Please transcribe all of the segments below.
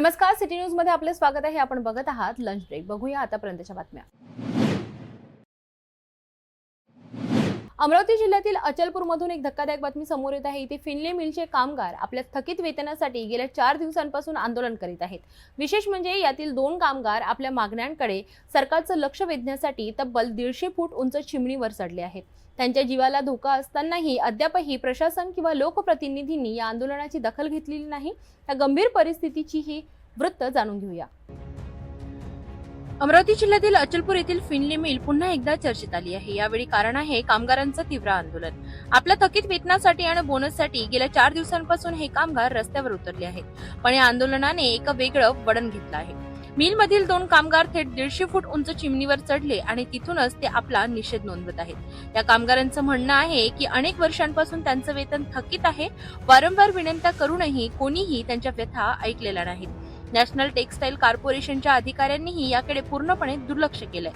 नमस्कार सिटी न्यूजमध्ये आपले स्वागत आहे. आपण बघत आहात लंच ब्रेक. बघूया आतापर्यंतच्या बातम्या. अमरावती जिल्ह्यातील अचलपूरमधून एक धक्कादायक बातमी समोर येत आहे. इथे फिनले मिलचे कामगार आपल्या थकीत वेतनासाठी गेल्या चार दिवसांपासून आंदोलन करीत आहेत. विशेष म्हणजे यातील दोन कामगार आपल्या मागण्यांकडे सरकारचं लक्ष वेधण्यासाठी तब्बल दीडशे फूट उंच चिमणीवर चढले आहेत. त्यांच्या जीवाला धोका असतानाही अद्यापही प्रशासन किंवा लोकप्रतिनिधींनी या आंदोलनाची दखल घेतलेली नाही. या गंभीर परिस्थितीची ही वृत्त जाणून घेऊया. अमरावती जिल्ह्यातील अचलपूर येथील फिनली मिल पुन्हा एकदा चर्चेत आली आहे. यावेळी कारण आहे कामगारांचं तीव्र आंदोलन. आपल्या थकीत वेतनासाठी आणि बोनससाठी गेल्या चार दिवसांपासून हे कामगार रस्त्यावर उतरले आहेत. पण या आंदोलनाने एक वेगळं वळण घेतलं आहे. मिलमधील दोन कामगार थेट दीडशे फूट उंच चिमणीवर चढले आणि तिथूनच ते आपला निषेध नोंदवत आहेत. या कामगारांचं म्हणणं आहे की अनेक वर्षांपासून त्यांचं वेतन थकीत आहे. वारंवार विनंत्या करूनही कोणीही त्यांच्या व्यथा ऐकलेल्या नाहीत. नॅशनल टेक्सटाईल कॉर्पोरेशनच्या अधिकाऱ्यांनीही याकडे पूर्णपणे दुर्लक्ष केलंय.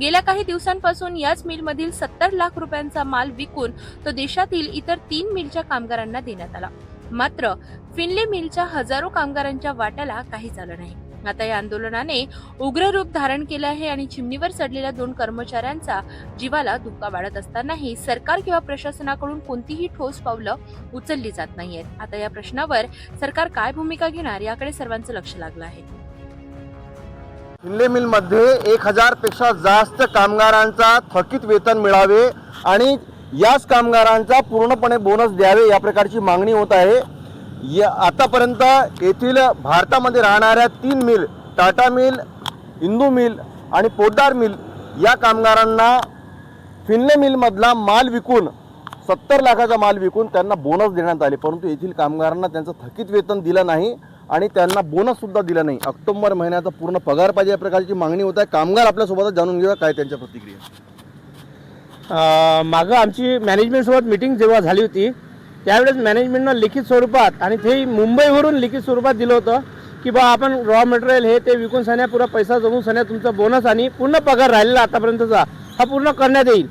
गेल्या काही दिवसांपासून याच मिलमधील सत्तर लाख रुपयांचा माल विकून तो देशातील इतर तीन मिलच्या कामगारांना देण्यात आला. मात्र फिनले मिलच्या हजारो कामगारांच्या वाट्याला काही झालं नाही. आता या आंदोलनाने उग्र रूप धारण केले आहे आणि चिमणीवर चढलेल्या दोन कर्मचाऱ्यांचा जीवाला धोका वाढत असतानाही सरकार किंवा प्रशासनाकडून कोणतीही ठोस पावलं उचलली जात नाहीयेत. आता या प्रश्नावर सरकार काय भूमिका घेणार याकडे सर्वांचं लक्ष लागलं आहे. शिंदे मिलमध्ये एक हजारपेक्षा जास्त कामगारांचा थकीत वेतन मिळावे आणि याच कामगारांचा पूर्णपणे बोनस द्यावे या प्रकारची मागणी होत आहे. या आतापर्यंत येथील भारतामध्ये राहणाऱ्या तीन mill Tata mill Indu mill आणि पोद्दार मिल या कामगारांना फिनले मिलमधला माल विकून सत्तर लाखाचा माल विकून त्यांना बोनस देण्यात आले. परंतु येथील कामगारांना त्यांचं थकीत वेतन दिलं नाही आणि त्यांना बोनससुद्धा दिला नाही. ऑक्टोबर महिन्याचा पूर्ण पगार पाहिजे या प्रकारची मागणी होत आहे. कामगार आपल्यासोबतच जाणून घेऊया. काय त्यांच्या प्रतिक्रिया? मागं आमची मॅनेजमेंटसोबत मिटिंग जेव्हा झाली होती त्यावेळेस मॅनेजमेंटनं लिखित स्वरूपात आणि ते मुंबईवरून लिखित स्वरूपात दिलं होतं की बा आपण रॉ मटेरियल हे ते विकून सण्या पुरा पैसा जमून सण्या तुमचा बोनस आणि पूर्ण पगार राहिलेला आतापर्यंतचा हा पूर्ण करण्यात येईल.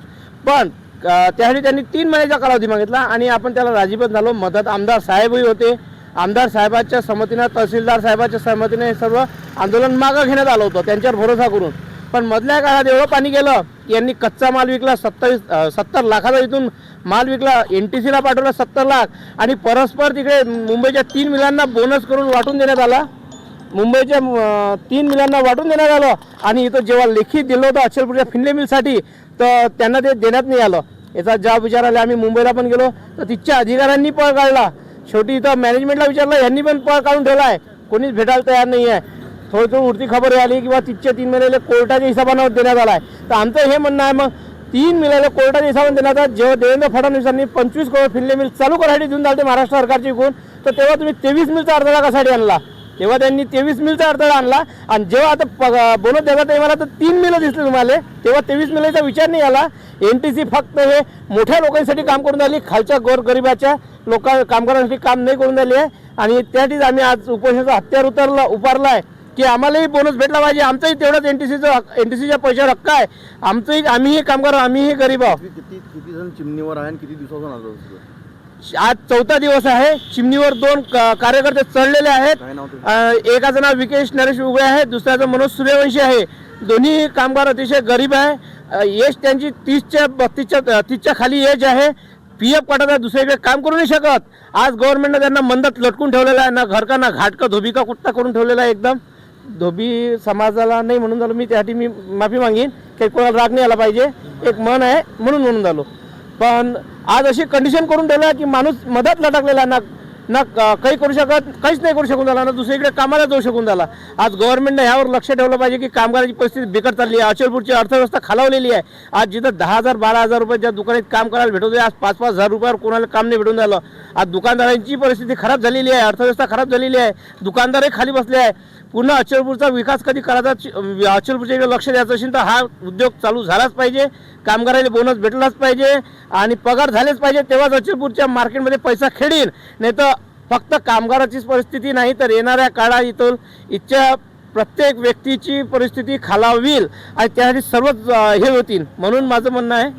पण त्यावेळी त्यासाठी त्यांनी तीन महिन्याचा कालावधी मागितला आणि आपण त्याला राजीपत झालो. मदत आमदार साहेबही होते. आमदार साहेबाच्या संमतीनं तहसीलदार साहेबाच्या सहमतीने हे सर्व आंदोलन मागं घेण्यात आलं होतं त्यांच्यावर भरोसा करून. पण मधल्या काळात एवढं पाणी गेलं की यांनी कच्चा माल विकला सत्तावीस सत्तर लाखाचा इथून माल विकला एन टी सीला पाठवला सत्तर लाख आणि परस्पर तिकडे मुंबईच्या तीन मिलांना बोनस करून वाटून देण्यात आला. मुंबईच्या तीन मिलांना वाटून देण्यात आलं आणि इथं जेव्हा लेखी दिलं होतं अचलपूरच्या फिनले मिलसाठी तर त्यांना ते देण्यात नाही आलं. याचा जाब विचारायला आम्ही मुंबईला पण गेलो तर तिथच्या अधिकाऱ्यांनी पळ काढला. शेवटी इथं मॅनेजमेंटला विचारलं यांनी पण पळ काढून ठेवला आहे कोणीच भेटायला तयार नाही आहे थोडी थोडी उडती खबर आली किंवा तिथच्या तीन महिन्याला कोर्टाच्या हिशोबानं देण्यात आला आहे तर आमचं हे म्हणणं आहे मग तीन मिळालं कोर्टाच्या हिशोबाने देण्याचा. जेव्हा देवेंद्र फडणवीसांनी पंचवीस करोड फिल्ले मिल चालू करायची देऊन झाले महाराष्ट्र सरकारची गुण तर तेव्हा तुम्ही तेवीस मिलचा अडथळा कशासाठी आणला? तेव्हा त्यांनी तेवीस मिलचा अडथळा आणला. आणि जेव्हा आता बोलत बोनस तेव्हा तर तीन मिलं दिसले तुम्हाला. तेव्हा तेवीस मिलाचा विचार नाही आला. एन टी सी फक्त हे मोठ्या लोकांसाठी काम करून राहिली. खालच्या गोर गरिबाच्या लोक कामगारांसाठी काम नाही करून राहिली आहे. आणि त्यासाठीच आम्ही आज उपोषणाचा हत्यार उतरला उभारला आहे. की आम्हालाही बोनस भेटला पाहिजे. आमचंही तेवढंच एन टी सीचं एन टी सीच्या पैशावर हक्क आहे. आमचंही आम्हीही कामगार आम्हीही गरीब आहोत. किती जण चिमणीवर आहे आणि किती दिवसापासून आज चौथा दिवस आहे. चिमणीवर दोन कार्यकर्ते चढलेले आहेत. एकाचं नाव विकेश नरेश उगळे आहे. दुसऱ्याचं मनोज सूर्यवंशी आहे. दोन्ही कामगार अतिशय गरीब आहे. एज त्यांची तीसच्या बत्तीसच्या तीसच्या खाली एज आहे. पी एफ काढत दुसरीकडे काम करू नाही शकत. आज गव्हर्नमेंटनं त्यांना मंदात लटकून ठेवलेलं आहे. ना घर का ना घाट का धोबी का कुत्ता करून ठेवलेला आहे एकदम. धोबी समाजाला नाही म्हणून झालो मी त्यासाठी मी माफी मागीन. काही कोणाला राग नाही आला पाहिजे. एक मन आहे म्हणून म्हणून झालो. पण आज अशी कंडिशन करून दिलं की माणूस मधात लटकलेला ना ना काही करू शकत काहीच नाही करू शकून झाला ना दुसरीकडे कामाला जाऊ शकून झाला. आज गव्हर्नमेंटनं ह्यावर लक्ष ठेवलं पाहिजे की कामगारांची परिस्थिती बिकट चालली आहे. अचलपूरची अर्थव्यवस्था खालावलेली आहे. आज जिथं दहा हजार बारा हजार रुपये ज्या दुकानात काम करायला भेटत होते आज पाच पाच हजार रुपयावर कोणाला काम नाही भेटून झालं. आज दुकानदारांची परिस्थिती खराब झालेली आहे अर्थव्यवस्था खराब झालेली आहे. दुकानदारही खाली बसले आहे. पुन्हा अचलपूरचा विकास कधी करायचा अचलपूरच्या लक्ष द्यायचं असेल तर हा उद्योग चालू झालाच पाहिजे कामगाराला बोनस भेटलाच पाहिजे आणि पगार झालेच पाहिजे तेव्हाच अचलपूरच्या मार्केटमध्ये पैसा खेळील नाही तर फक्त कामगाराचीच परिस्थिती नाही तर येणाऱ्या काळात इथून इथच्या प्रत्येक व्यक्तीची परिस्थिती खालावील आणि त्यासाठी सर्वच हे होतील. म्हणून माझं म्हणणं आहे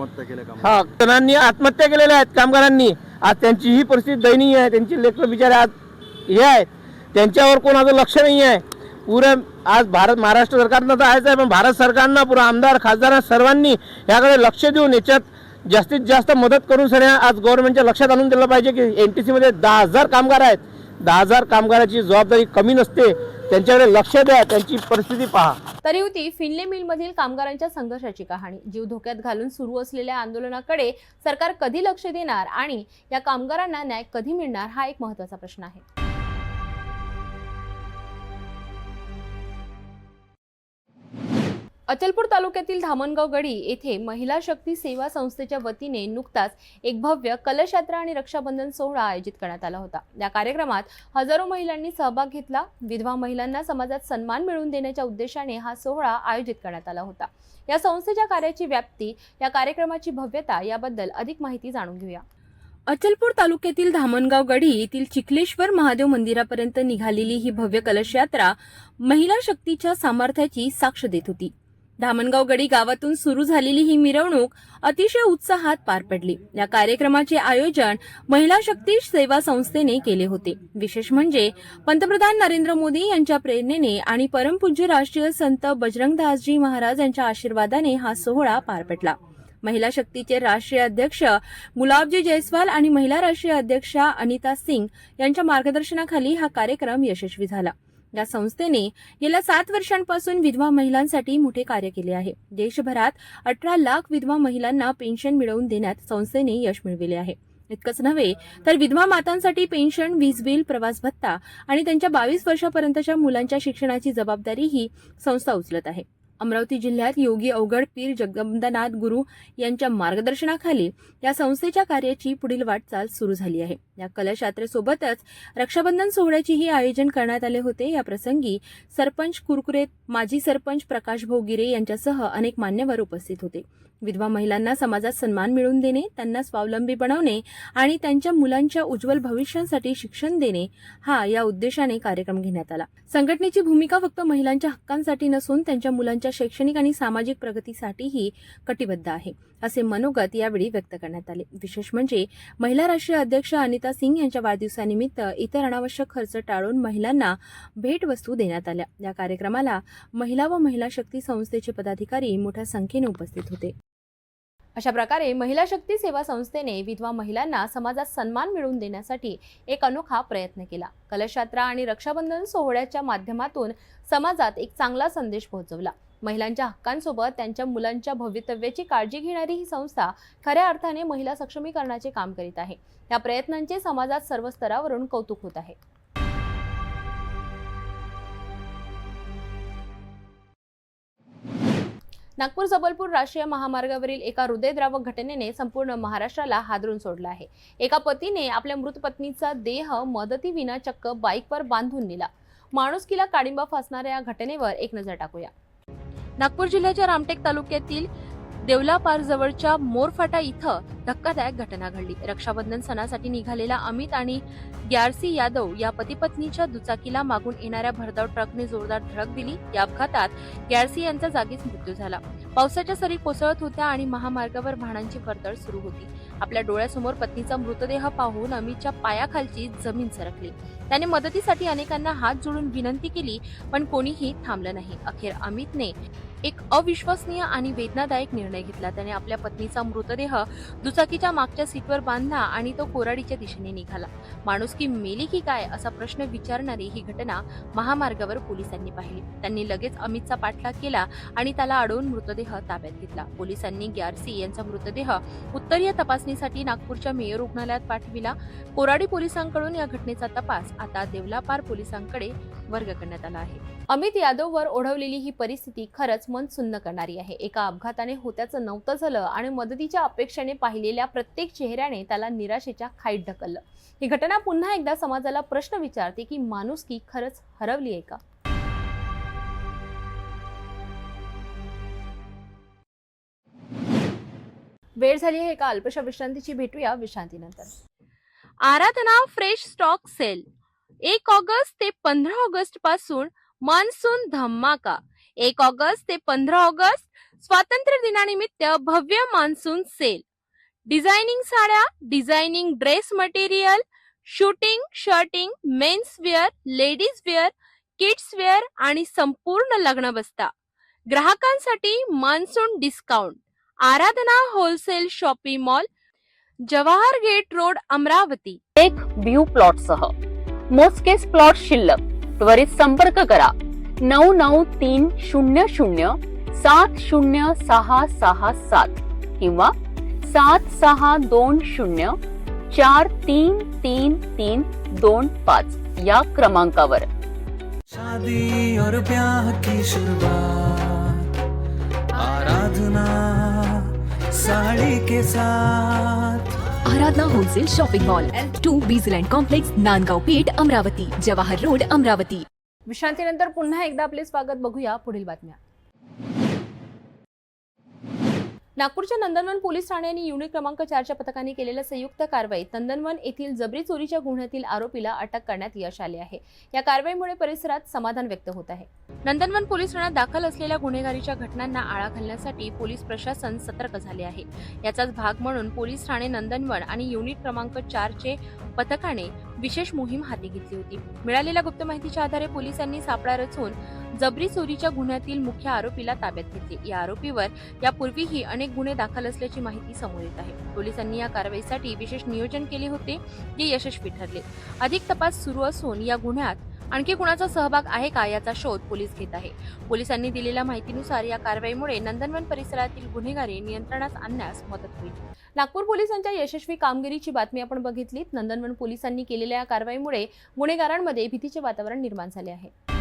हा जणांनी आत्महत्या केलेल्या आहेत कामगारांनी. आज त्यांची ही परिस्थिती दयनीय आहे त्यांची लेकरं बिचारे आज हे आहेत. त्यांच्यावर कोणाचं लक्ष नाही आहे पुरे आज भारत महाराष्ट्र सरकारनं तर आहेच आहे पण भारत सरकारनं पुरा आमदार खासदार सर्वांनी याकडे लक्ष देऊन याच्यात जास्तीत जास्त मदत करून सगळ्या आज गव्हर्नमेंटच्या लक्षात आणून दिलं पाहिजे की एन टी सीमध्ये दहा हजार कामगार आहेत. दहा हजार कामगाराची जबाबदारी कमी नसते. त्यांच्याकडे लक्ष द्या त्यांची परिस्थिती पहा. तरी होती फिनले मिलमधील कामगारांच्या संघर्षाची कहाणी. जीव धोक्यात घालून सुरू असलेल्या आंदोलनाकडे सरकार कधी लक्ष देणार आणि या कामगारांना न्याय कधी मिळणार हा एक महत्त्वाचा प्रश्न आहे. अचलपूर तालुक्यातील धामणगाव गडी येथे महिला शक्ती सेवा संस्थेच्या वतीने नुकताच एक भव्य कलश यात्रा आणि रक्षाबंधन सोहळा आयोजित करण्यात आला होता. या कार्यक्रमात हजारो महिलांनी सहभाग घेतला. विधवा महिलांना समाजात सन्मान मिळवून देण्याच्या उद्देशाने हा सोहळा आयोजित करण्यात आला होता. या संस्थेच्या कार्याची व्याप्ती या कार्यक्रमाची भव्यता याबद्दल अधिक माहिती जाणून घेऊया. अचलपूर तालुक्यातील धामणगाव गडी येथील चिखलेश्वर महादेव मंदिरापर्यंत निघालेली ही भव्य कलश यात्रा महिला शक्तीच्या सामर्थ्याची साक्ष देत होती. धामणगाव गडी गावातून सुरू झालेली ही मिरवणूक अतिशय उत्साहात पार पडली. या कार्यक्रमाचे आयोजन महिला शक्ती सेवा संस्थेने केले होते. विशेष म्हणजे पंतप्रधान नरेंद्र मोदी यांच्या प्रेरणेने आणि परमपूज्य राष्ट्रीय संत बजरंगदासजी महाराज यांच्या आशीर्वादाने हा सोहळा पार पडला. महिला शक्तीचे राष्ट्रीय अध्यक्ष गुलाबजी जयस्वाल आणि महिला राष्ट्रीय अध्यक्षा अनिता सिंग यांच्या मार्गदर्शनाखाली हा कार्यक्रम यशस्वी झाला. या संस्थेने गेल्या सात वर्षांपासून विधवा महिलांसाठी मोठे कार्य केले आहे. देशभरात अठरा लाख विधवा महिलांना पेन्शन मिळवून देण्यात संस्थेने यश मिळविले आहे. इतकंच नव्हे तर विधवा मातांसाठी पेन्शन वीज बिल प्रवास भत्ता आणि त्यांच्या बावीस वर्षापर्यंतच्या मुलांच्या शिक्षणाची जबाबदारीही संस्था उचलत आहे. अमरावती जिल्ह्यात योगी अवघड पीर जगदंबनाथ गुरु यांच्या मार्गदर्शनाखाली या संस्थेच्या कार्याची पुढील वाटचाल सुरू झाली आहे. या कलश यात्रेसोबतच रक्षाबंधन सोहळ्याचेही आयोजन करण्यात आले होते. या प्रसंगी सरपंच कुरकुरे माजी सरपंच प्रकाश भोगिरे यांच्यासह अनेक मान्यवर उपस्थित होते. विधवा महिलांना समाजात सन्मान मिळवून देणे त्यांना स्वावलंबी बनवणे आणि त्यांच्या मुलांच्या उज्ज्वल भविष्यासाठी शिक्षण देणे हा या उद्देशाने कार्यक्रम घेण्यात आला. संघटनेची भूमिका फक्त महिलांच्या हक्कांसाठी नसून त्यांच्या मुलांच्या शैक्षणिक आणि सामाजिक प्रगतीसाठीही कटिबद्ध आहे असे मनोगत यावेळी व्यक्त करण्यात आले. विशेष म्हणजे महिला राष्ट्रीय अध्यक्ष अनिता सिंग यांच्या वाढदिवसानिमित्त इतर अनावश्यक खर्च टाळून महिलांना भेटवस्तू देण्यात आल्या. या कार्यक्रमाला महिला व महिला शक्ती संस्थेचे पदाधिकारी मोठ्या संख्येने उपस्थित होते. अशा प्रकारे महिला शक्ती सेवा संस्थेने विधवा महिलांना समाजात सन्मान मिळवून देण्यासाठी एक अनोखा प्रयत्न केला. कलशयात्रा आणि रक्षाबंधन सोहळ्याच्या माध्यमातून समाजात एक चांगला संदेश पोहोचवला. महिलांच्या हक्कांसोबत त्यांच्या मुलांच्या भवितव्याची काळजी घेणारी ही संस्था खऱ्या अर्थाने महिला सक्षमीकरणाचे काम करीत आहे. या प्रयत्नांचे समाजात सर्व स्तरावरून कौतुक होत आहे. नागपूर जबलपूर राष्ट्रीय महामार्गावरील एका हृदयद्रावक घटनेने संपूर्ण महाराष्ट्राला हादरून सोडलं आहे. एका पतीने आपल्या मृत पत्नीचा देह मदतीविना चक्क बाईकवर बांधून नेला. माणुसकीला काडिंबा फासणाऱ्या या घटनेवर एक नजर टाकूया. नागपूर जिल्ह्याच्या रामटेक तालुक्यातील देवलापार जवळच्या मोरफाटा इथं धक्कादायक घटना घडली. रक्षाबंधन सणासाठी निघालेला अमित आणि ग्यारसी यादव या पती पत्नीच्या दुचाकीला मागून येणाऱ्या भरधाव ट्रकने जोरदार धडक दिली. या अपघातात ग्यारसी यांचा जागीच मृत्यू झाला. पावसाच्या सरी कोसळत होत्या आणि महामार्गावर वाहनांची वर्दळ सुरू होती. आपल्या डोळ्यासमोर पत्नीचा मृतदेह पाहून अमितच्या पायाखालची जमीन सरकली. त्याने मदतीसाठी अनेकांना हात जोडून विनंती केली पण कोणीही थांबलं नाही. अखेर अमितने एक अविश्वसनीय आणि वेदनादायक निर्णय घेतला. त्याने आपल्या पत्नीचा मृतदेह दुचाकीच्या मागच्या सीटवर बांधला आणि तो कोराडीच्या दिशेने निघाला. माणूस की मेली की काय असा प्रश्न विचारणारी ही घटना महामार्गावर पोलिसांनी पाहिली. त्यांनी लगेच अमितचा पाठलाग केला आणि त्याला अडवून मृतदेह ताब्यात घेतला. पोलिसांनी ग्यारसी यांचा मृतदेह उत्तरीय तपासणीसाठी नागपूरच्या मेयर रुग्णालयात पाठविला. कोराडी पोलिसांकडून या घटनेचा तपास आता देवलापार पोलिसांकडे वर्ग करण्यात आला आहे. अमित यादववर ओढवलेली ही परिस्थिती खरंच मन सुन्न करणारी आहे. एका अपघाताने होत्याचं नव्हतं झालं आणि मदतीच्या अपेक्षेने पाहिलेल्या प्रत्येक चेहऱ्याने त्याला निराशेच्या खाईत ढकललं. ही घटना पुन्हा एकदा समाजाला प्रश्न विचारते की माणुसकी खरंच हरवली आहे का? वेळ झाली आहे का अल्पशा विश्रांतीची. भेटूया विश्रांतीनंतर. Aradhana fresh stock sale. एक ऑगस्ट ते पंधरा ऑगस्टपासून मान्सून धमाका एक ऑगस्ट ते पंधरा ऑगस्ट स्वातंत्र्य दिनानिमित्त भव्य मान्सून सेल. डिझायनिंग साड्या designing dress material suiting shirting mens wear ladies wear kids wear आणि संपूर्ण लग्न बस्ता ग्राहकांसाठी monsoon discount Aradhana wholesale shopping mall Jawahar gate road Amravati. एक व्ह्यू प्लॉट सह. मोजकेच प्लॉट शिल्लक. त्वरित संपर्क करा. नऊ नऊ तीन शून्य शून्य सात शून्य सहा सहा सात किंवा सात सहा दोन शून्य चार तीन तीन तीन दोन पाच या क्रमांकावर. शादी और ब्याह की शुरुआत आराधना साड़ी के साथ. Aradhana wholesale shopping mall. Two Bizland complex Nandgaon Peth Amravati. Jawahar road Amravati. विश्रांतीनंतर पुन्हा एकदा आपले स्वागत बघूया. पुढील बातम्या. नागपूरच्या नंदनवन पोलीस ठाणे आणि युनिट क्रमांक चारच्या पथकाने केलेल्या संयुक्त कारवाईत नंदनवन येथील जबरी चोरीच्या गुन्ह्यातील आरोपीला अटक करण्यात यश आले आहे. या कारवाईमुळे परिसरात समाधान व्यक्त होत आहे. नंदनवन पोलीस ठाण्यात दाखल असलेल्या गुन्हेगारीच्या घटनांना आळा घालण्यासाठी पोलीस प्रशासन सतर्क झाले आहे. याचाच भाग म्हणून पोलीस ठाणे नंदनवन आणि युनिट क्रमांक चारचे पथकाने विशेष मोहीम हाती घेतली होती. मिळालेल्या गुप्त माहितीच्या आधारे पोलिसांनी सापळा रचून जबरी चोरीच्या गुन्ह्यातील मुख्य आरोपीला ताब्यात घेतले. या आरोपीवर यापूर्वीही अनेक गुन्हे दाखल असल्याची माहिती समोर येत आहे. पोलिसांनी या कारवाईसाठी विशेष नियोजन केले होते जे यशस्वी ठरले. अधिक तपास सुरू असून या गुन्ह्यात आणखी कुणाचा सहभाग आहे का याचा शोध पोलीस घेत आहे. पोलिसांनी दिलेल्या माहितीनुसार या कारवाईमुळे नंदनवन परिसरातील गुन्हेगारी नियंत्रणात आणण्यास मदत होईल. नागपूर पोलिसांच्या यशस्वी कामगिरीची बातमी आपण बघितलीत. नंदनवन पोलिसांनी केलेल्या या कारवाईमुळे गुन्हेगारांमध्ये भीतीचे वातावरण निर्माण झाले आहे.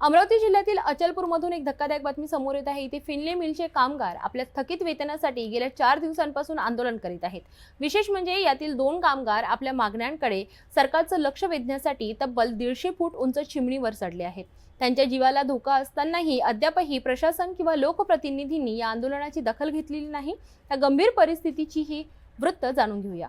अमरावती जिल्ह्यातील अचलपूरमधून एक धक्कादायक बातमी समोर येत आहे. इथे फिनले मिलचे कामगार आपल्या थकीत वेतनासाठी गेल्या चार दिवसांपासून आंदोलन करीत आहेत. विशेष म्हणजे यातील दोन कामगार आपल्या मागण्यांकडे सरकारचं लक्ष वेधण्यासाठी तब्बल दीडशे फूट उंच चिमणीवर चढले आहेत. त्यांच्या जीवाला धोका असतानाही अद्यापही प्रशासन किंवा लोकप्रतिनिधींनी या आंदोलनाची दखल घेतलेली नाही. या गंभीर परिस्थितीचीही वृत्त जाणून घेऊया.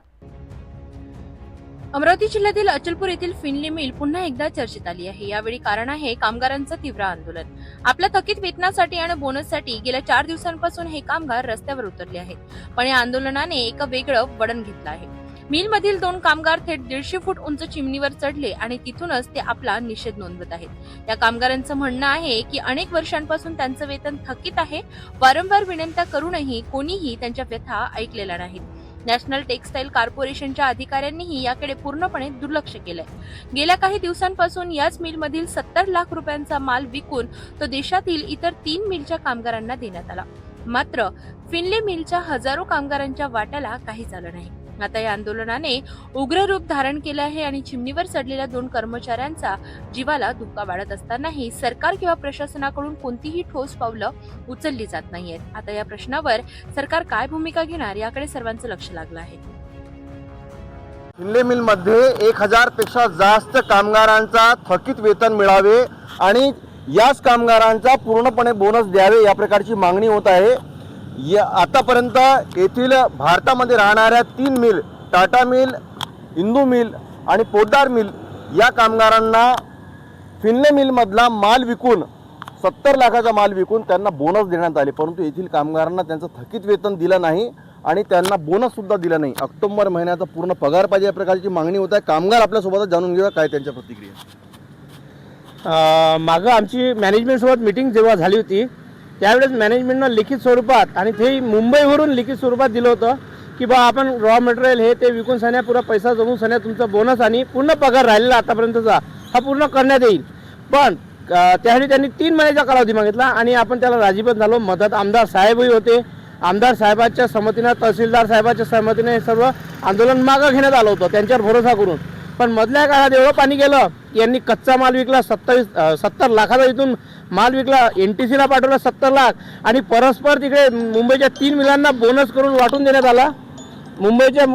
अमरावती जिल्ह्यातील अचलपूर येथील फिनली मिल पुन्हा एकदा चर्चेत आली आहे. यावेळी कारण आहे कामगारांचं तीव्र आंदोलन. आपल्या थकीत वेतनासाठी आणि बोनससाठी गेल्या चार दिवसांपासून हे कामगार रस्त्यावर उतरले आहेत. पण या आंदोलनाने एक वेगळं वळण घेतलं आहे. मिलमधील दोन कामगार थेट दीडशे फूट उंच चिमणीवर चढले आणि तिथूनच ते आपला निषेध नोंदवत आहेत. या कामगारांचं म्हणणं आहे की अनेक वर्षांपासून त्यांचं वेतन थकीत आहे. वारंवार विनंत्या करूनही कोणीही त्यांच्या व्यथा ऐकलेल्या नाहीत. नॅशनल टेक्सटाईल कॉर्पोरेशनच्या अधिकाऱ्यांनीही याकडे पूर्णपणे दुर्लक्ष केलंय. गेल्या काही दिवसांपासून याच मिलमधील सत्तर लाख रुपयांचा माल विकून तो देशातील इतर तीन मिलच्या कामगारांना देण्यात आला. मात्र फिनले मिलच्या हजारो कामगारांच्या वाट्याला काही झालं नाही. आता या आंदोलनाने उग्र रूप धारण केले आहे आणि चिमणीवर चढलेल्या दोन कर्मचाऱ्यांचा जीवाला धोका वाढत असतानाही सरकार किंवा प्रशासनाकडून कोणतीही ठोस पावलं उचलली जात नाहीयेत. आता या प्रश्नावर सरकार काय भूमिका घेणार याकडे सर्वांचं लक्ष लागलं आहे. फिनले मिलमध्ये एक हजारपेक्षा जास्त कामगारांचा थकीत वेतन मिळावे आणि याच कामगारांचा पूर्णपणे बोनस द्यावे या प्रकारची मागणी होत आहे. या आतापर्यंत येथील भारतामध्ये राहणाऱ्या तीन mill Tata mill Indu mill आणि पोद्दार मिल या कामगारांना फिनले मिलमधला माल विकून सत्तर लाखाचा माल विकून त्यांना बोनस देण्यात आले. परंतु येथील कामगारांना त्यांचं थकीत वेतन दिलं नाही आणि त्यांना बोनससुद्धा दिला नाही. ऑक्टोबर महिन्याचा पूर्ण पगार पाहिजे या प्रकारची मागणी होत आहे. कामगार आपल्यासोबतच जाणून घेऊया काय त्यांच्या प्रतिक्रिया. मागं आमची मॅनेजमेंटसोबत मिटिंग जेव्हा झाली होती त्यावेळेस मॅनेजमेंटनं लिखित स्वरूपात आणि ते मुंबईवरून लिखित स्वरूपात दिलं होतं की बा आपण रॉ मटेरियल हे ते विकून सण्या पुरा पैसा जमून सण्या तुमचा बोनस आणि पूर्ण पगार राहिलेला आतापर्यंतचा हा पूर्ण करण्यात येईल. पण त्यावेळी त्यासाठी त्यांनी तीन महिन्याचा कालावधी मागितला आणि आपण त्याला राजीपण झालो. मदत आमदार साहेबही होते. आमदार साहेबांच्या संमतीनं तहसीलदार साहेबाच्या सहमतीने हे सर्व आंदोलन मागं घेण्यात आलं होतं. त्यांच्यावर भरोसा करून. पण मधल्या काळात एवढं पाणी गेलं की यांनी कच्चा माल विकला सत्तावीस सत्तर लाखाचा इथून माल विकला एन टी सीला पाठवला सत्तर लाख आणि परस्पर तिकडे मुंबईच्या तीन मिलांना बोनस करून वाटून देण्यात आला. मुंबईच्या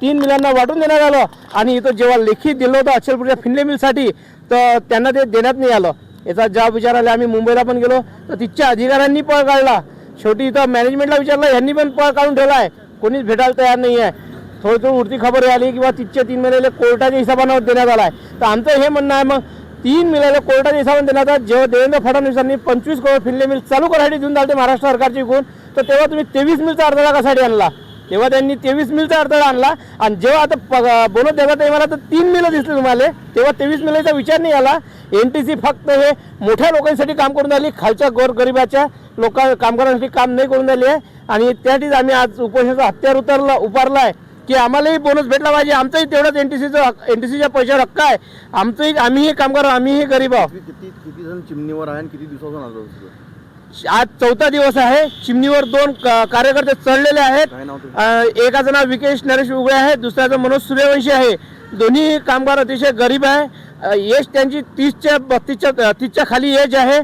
तीन मिलांना वाटून देण्यात आलं आणि इथं जेव्हा लेखी दिलं होतं अचलपूरच्या फिनले मिलसाठी तर त्यांना ते देण्यात नाही आलं. याचा जबाब विचारायला आम्ही मुंबईला पण गेलो तर तिथच्या अधिकाऱ्यांनी पळ काढला. शेवटी इथं मॅनेजमेंटला विचारलं यांनी पण पळ काढून ठेवला आहे कोणीच भेटायला तयार नाही आहे थोडी थोडी उडती खबर आली किंवा तिथच्या तीन महिन्याला कोर्टाच्या हिशोबानं देण्यात आला आहे तर आमचं हे म्हणणं आहे मग तीन मिलाला कोर्टाच्या हिशोबाने देण्यात आला. जेव्हा देवेंद्र फडणवीसांनी पंचवीस करोड फिनले मिल चालू करायसाठी देऊन झाले महाराष्ट्र सरकारची गुण तर तेव्हा तुम्ही तेवीस मिलचा अडथळा कशासाठी आणला? तेव्हा त्यांनी तेवीस मिलचा अडथळा आणला. आणि जेव्हा आता बोनस ते मला तर तीन मिलं दिसली तुम्हाला. तेव्हा तेवीस मिलाचा विचार नाही आला. एन टी सी फक्त हे मोठ्या लोकांसाठी काम करून राहिली. खालच्या गोरगरिबाच्या लोकां कामगारांसाठी काम नाही करून राहिली आहे. आणि त्यासाठीच आम्ही आज उपोषणाचा हत्यार उतरला उभारला आहे. की आम्हालाही बोनस भेटला पाहिजे. आमचंही तेवढंच एन टी सीचं एन टी सीच्या पैशावर हक्क आहे. आमचंही आम्हीही कामगार आम्हीही गरीब आहोत. किती किती जण चिमणीवर आहे आणि किती दिवसापासून आज चौथा दिवस आहे. चिमणीवर दोन क- कार्यकर्ते चढलेले आहेत. काय नाव तुझं? अ, एकाचं नाव विकेश नरेश उगळे आहे. दुसऱ्याचं मनोज सूर्यवंशी आहे. दोन्ही कामगार अतिशय गरीब आहे. अ, एज त्यांची तीसच्या बत्तीसच्या तीसच्या खाली एज आहे.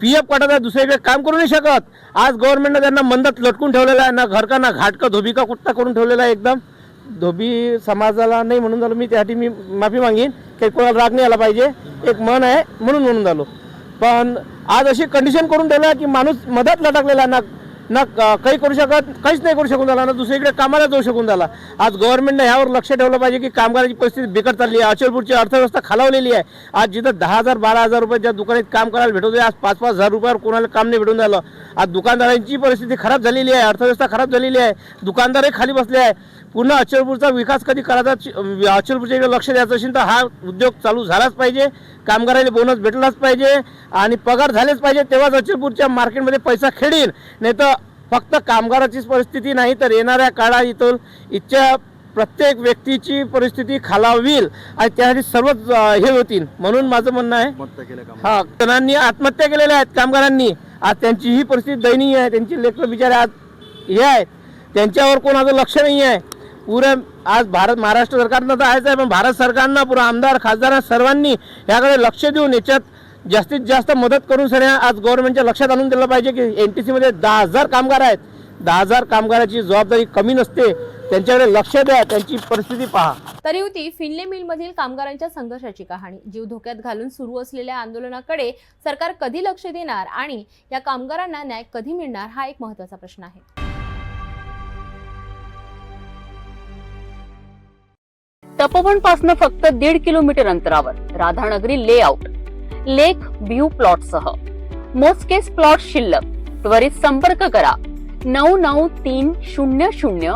पी एफ काढत आहे दुसरीकडे काम करू नाही शकत. आज गव्हर्नमेंटनं त्यांना मंदत लटकून ठेवलेलं आहे. ना घर का ना घाट का धोबी का कुट्टा करून ठेवलेला आहे एकदम. धोबी समाजाला नाही म्हणून झालो मी त्यासाठी मी माफी मागीन. काही कोणाला राग नाही आला पाहिजे. एक मन आहे म्हणून म्हणून झालो. पण आज अशी कंडिशन करून ठेवलं की माणूस मदत लटकलेला ना ना काही करू शकत काहीच नाही करू शकून झाला. ना दुसरीकडे कामाला जाऊ शकून झाला. आज गव्हर्नमेंटने ह्यावर लक्ष ठेवलं पाहिजे की कामगाराची परिस्थिती बिकट चालली आहे. अचलपूरची अर्थव्यवस्था खालावलेली आहे. आज जिथं दहा हजार बारा हजार रुपये ज्या दुकानात काम करायला भेटत आज पाच पाच हजार रुपयावर कोणाला काम नाही भेटून झालं. आज दुकानदारांची परिस्थिती खराब झालेली आहे. अर्थव्यवस्था खराब झालेली आहे. दुकानदारही खाली बसले आहे. पुन्हा अचलपूरचा विकास कधी करायचा अचलपूरच्या इकडे लक्ष द्यायचं असेल तर हा उद्योग चालू झालाच पाहिजे कामगाराला बोनस भेटलाच पाहिजे आणि पगार झालेच पाहिजे तेव्हाच अचलपूरच्या मार्केटमध्ये पैसा खेळील. नाही तर फक्त कामगाराचीच परिस्थिती नाही तर येणाऱ्या काळात इथून इथच्या प्रत्येक व्यक्तीची परिस्थिती खालावील आणि त्यासाठी सर्वच हे होतील. म्हणून माझं म्हणणं आहे हा जणांनी आत्महत्या केलेल्या आहेत कामगारांनी. आज त्यांची ही परिस्थिती दयनीय आहे त्यांची लेकर बिचारे आज हे आहेत. त्यांच्यावर कोणाचं लक्ष नाही आहे पुरं आज भारत महाराष्ट्र सरकारनं तर आहेच आहे पण भारत सरकारनं पुरं आमदार खासदार सर्वांनी याकडे लक्ष देऊन याच्यात जास्तीत जास्त मदत करून सर आज गव्हर्नमेंटच्या लक्षात आणून दिलं पाहिजे की एन टी सीमध्ये दहा हजार कामगार आहेत. दहा हजार कामगाराची जबाबदारी कमी नसते. त्यांच्याकडे लक्ष द्या त्यांची परिस्थिती पहा. तरी होती फिनले मिलमधील कामगारांच्या संघर्षाची कहाणी जीव धोक्यात घालून सुरू असलेल्या आंदोलनाकडे सरकार कधी लक्ष देणार आणि या कामगारांना न्याय कधी मिळणार हा एक महत्त्वाचा प्रश्न आहे. तपोवन पासन फक्त दीड किलोमीटर अंतरावर Radhanagari layout. Lake view plot सह मोजकेच प्लॉट शिल्लक. त्वरित संपर्क करा. नऊ नऊ तीन शून्य शून्य